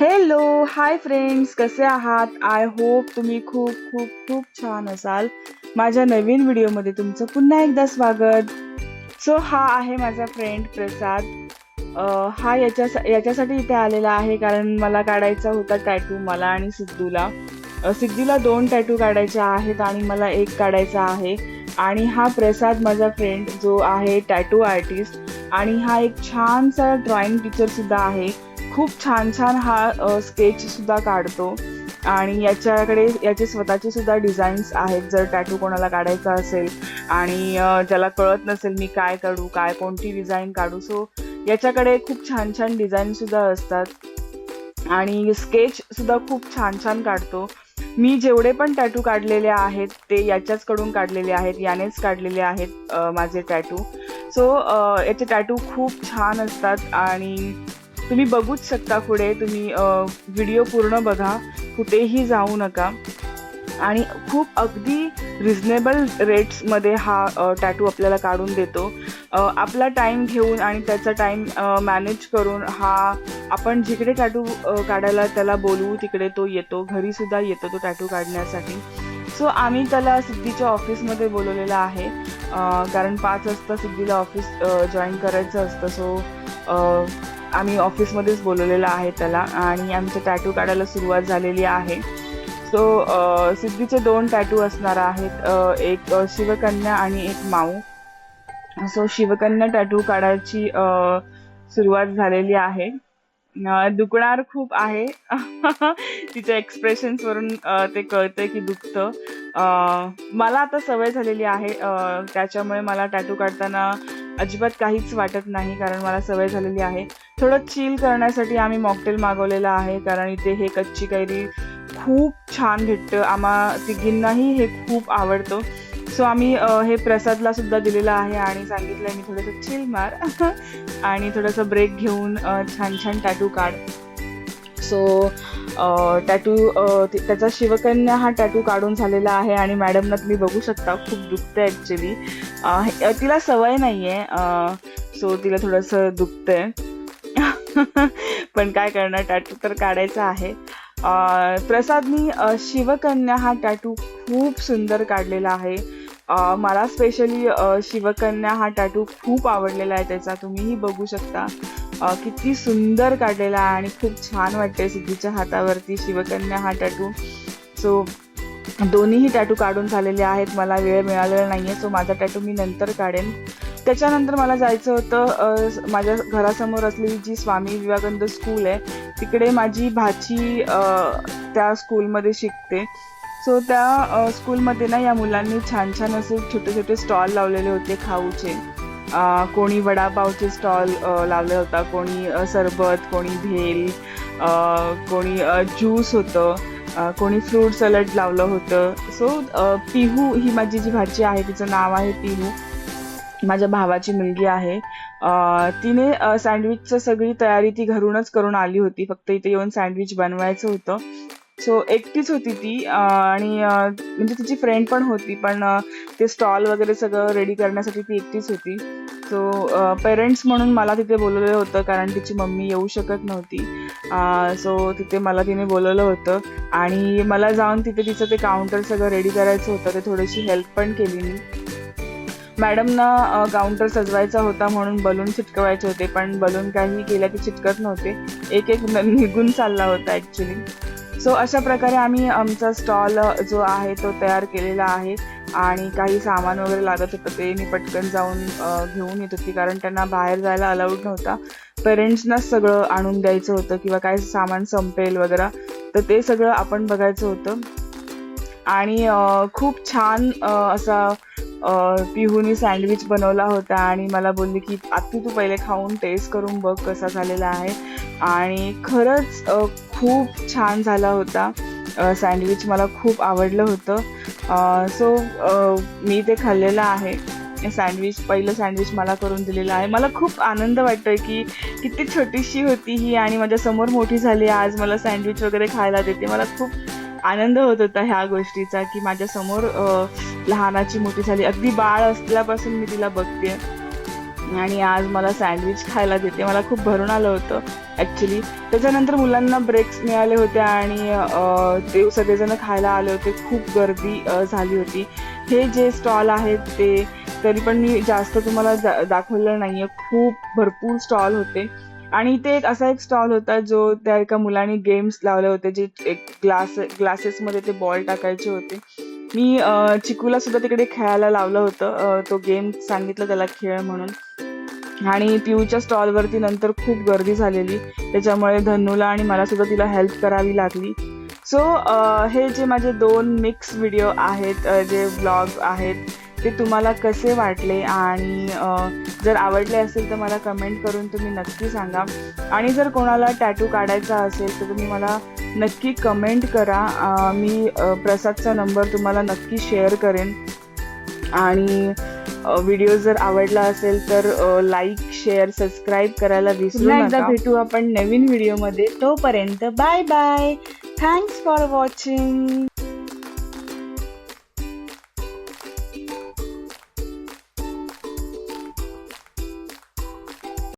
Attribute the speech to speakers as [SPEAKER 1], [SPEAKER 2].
[SPEAKER 1] Hello hi friends कसे आहात? I hope तुम्ही खूप खूप खूप छान असाल. माझ्या नवीन व्हिडिओमध्ये तुमचं पुन्हा एकदा स्वागत. सो हा आहे माझा फ्रेंड प्रसाद. हा याच्या याच्यासाठी इथे आलेला आहे कारण मला काढायचा होता टॅटू मला आणि सिद्धूला. सिद्धूला दोन टॅटू काढायचे आहेत आणि मला एक काढायचा आहे. आणि हा प्रसाद माझा फ्रेंड जो आहे टॅटू आर्टिस्ट आणि हा एक छानसा ड्रॉइंग टीचरसुद्धा आहे. खूप छान छान हा स्केच सुद्धा काढतो. आणि याच्याकडे याचे स्वतःचे सुद्धा डिझाईन्स आहेत. जर टॅटू कोणाला काढायचा असेल आणि ज्याला कळत नसेल मी काय काढू काय कोणती डिझाईन काढू सो याच्याकडे खूप छान छान डिझाईन सुद्धा असतात. आणि स्केच सुद्धा खूप छान छान काढतो. मी जेवढे पण टॅटू काढलेले आहेत ते याच्याचकडून काढलेले आहेत यानेच काढलेले आहेत माझे टॅटू सो याचे टॅटू खूप छान असतात आणि तुम्ही बघूच शकता पुढे तुम्ही व्हिडिओ पूर्ण बघा. कुठेही जाऊ नका. आणि खूप अगदी रिझनेबल रेट्समध्ये हा टॅटू आपल्याला काढून देतो. आपला टाईम घेऊन आणि त्याचा टाईम मॅनेज करून हा आपण जिकडे टॅटू काढायला त्याला बोलवू तिकडे तो येतो. घरीसुद्धा येतो तो टॅटू काढण्यासाठी. सो आम्ही त्याला सिद्धीच्या ऑफिसमध्ये बोलवलेलं आहे. कारण पाच वाजता सिद्धीला ऑफिस जॉईन करायचं असतं. सो आम्ही ऑफिसमध्येच बोलवलेलं आहे त्याला आणि आमचं टॅटू काढायला सुरुवात झालेली आहे. सो सिद्धीचे दोन टॅटू असणार आहेत एक शिवकन्या आणि एक माऊ. सो शिवकन्या टॅटू काढायची सुरुवात झालेली आहे. दुखणार खूप आहे. तिच्या एक्सप्रेशन्सवरून ते कळतंय की दुखतं. मला आता सवय झालेली आहे त्याच्यामुळे मला टॅटू काढताना अजिबात काहीच वाटत नाही कारण मला सवय झालेली आहे. थोडं चिल करण्यासाठी आम्ही मॉकटेल मागवलेला आहे कारण इथे हे कच्ची कैरी खूप छान भेटतं. आम्हा तिघींनाही हे खूप आवडतं. सो आम्ही हे प्रसादला सुद्धा दिलेलं आहे आणि सांगितलं मी थोडंसं चिल मार. आणि थोडंसं ब्रेक घेऊन छान छान टॅटू काढ. सो टॅटू त्याचा शिवकन्या हा टॅटू काढून झालेला आहे आणि मॅडमना तुम्ही बघू शकता खूप दुखतं ॲक्च्युली तिला सवय नाही आहे सो तिला थोडंसं दुखतंय. पण काय करणार टॅटू तर काढायचा आहे. प्रसादनी शिवकन्या हा टॅटू खूप सुंदर काढलेला आहे. मला स्पेशली शिवकन्या हा टॅटू खूप आवडलेला आहे त्याचा तुम्हीही बघू शकता. किती सुंदर काढलेला आहे आणि खूप छान वाटते सिद्धीच्या हातावरती शिवकन्या हा टॅटू सो दोन्हीही टॅटू काढून झालेले आहेत मला वेळ मिळालेला नाही आहे सो माझा टॅटू मी नंतर काढेन. त्याच्यानंतर मला जायचं होतं माझ्या घरासमोर असलेली जी स्वामी विवेकानंद स्कूल आहे तिकडे माझी भाची त्या स्कूलमध्ये शिकते. सो त्या स्कूलमध्ये ना या मुलांनी छान छान असे छोटे छोटे स्टॉल लावलेले होते खाऊचे. कोणी वडापावचे स्टॉल लावले होता कोणी सरबत कोणी भेल कोणी ज्यूस होतं कोणी फ्रूट सॅलड लावलं होतं. सो पिहू ही माझी जी भाजी आहे तिचं नाव आहे पिहू. माझ्या भावाची मुलगी आहे. तिने सँडविचचं सगळी तयारी ती घरूनच करून आली होती. फक्त इथे येऊन सँडविच बनवायचं होतं. सो एकटीच होती ती. आणि म्हणजे तिची फ्रेंड पण होती पण ते स्टॉल वगैरे सगळं रेडी करण्यासाठी ती एकटीच होती. सो पेरेंट्स म्हणून मला तिथे बोलवलं होतं कारण तिची मम्मी येऊ शकत नव्हती. सो तिथे मला तिने बोलवलं होतं. आणि मला जाऊन तिथे तिचं ते काउंटर सगळं रेडी करायचं होतं. ते थोडीशी हेल्प पण केली मी. मॅडमना काउंटर सजवायचा होता म्हणून बलून चिटकवायचे होते पण बलून काही केल्या की चिटकत नव्हते. एक एक न- निघून चालला होता ॲक्च्युली सो अशा प्रकारे आम्ही आमचा स्टॉल जो आहे तो तयार केलेला आहे. आणि काही सामान वगैरे लागत होतं ते मी पटकन जाऊन घेऊन येत होती कारण त्यांना बाहेर जायला अलाउड नव्हता. पेरेंट्सनाच सगळं आणून द्यायचं होतं किंवा काय सामान संपेल वगैरे तर ते सगळं आपण बघायचं होतं. आणि खूप छान असा पिहूनी सँडविच बनवला होता आणि मला बोलली की आत्ती तू पहिले खाऊन टेस्ट करून बघ कसा झालेला आहे. आणि खरंच खूप छान झाला होता सँडविच मला खूप आवडलं होतं. सो मी ते खाल्लेलं आहे. सँडविच पहिलं सँडविच मला करून दिलेलं आहे. मला खूप आनंद वाटतोय की किती छोटीशी होती ही आणि माझ्यासमोर मोठी झाली. आज मला सँडविच वगैरे खायला देते. मला खूप आनंद होत होता ह्या गोष्टीचा की माझ्यासमोर लहानाची मोठी झाली. अगदी बाळ असल्यापासून मी तिला बघते. आणि आज मला सँडविच खायला देते. मला खूप भरून आलं होतं ॲक्च्युली त्याच्यानंतर मुलांना ब्रेक्स मिळाले होते आणि ते सगळेजण खायला आले होते. खूप गर्दी झाली होती. हे जे स्टॉल आहेत ते तरी पण मी जास्त तुम्हाला जा- दाखवलं नाहीये. खूप भरपूर स्टॉल होते. आणि ते एक असा एक स्टॉल होता जो त्या एका मुलाने गेम्स लावले होते जे एक ग्लास ग्लासेसमध्ये ते बॉल टाकायचे होते. मी चिकूला सुद्धा तिकडे खेळायला लावलं होतं. तो गेम सांगितलं त्याला खेळ म्हणून. आणि पिऊच्या स्टॉलवरती नंतर खूप गर्दी झालेली. त्याच्यामुळे धनूला आणि मला सुद्धा तिला हेल्प करावी लागली. सो हे जे माझे दोन मिक्स व्हिडिओ आहेत जे ब्लॉग आहेत ते तुम्हाला कसे वाटले आणि जर आवडले असेल तर मला कमेंट करून तुम्ही नक्की सांगा. आणि जर कोणाला टॅटू काढायचा असेल तर तुम्ही मला नक्की कमेंट करा. मी प्रसादचा नंबर तुम्हाला नक्की शेअर करेन. आणि व्हिडिओ जर आवडला असेल तर लाईक शेअर सबस्क्राईब करायला विसरू
[SPEAKER 2] एकदा
[SPEAKER 1] भेटू आपण नवीन व्हिडिओमध्ये तोपर्यंत bye bye thanks for watching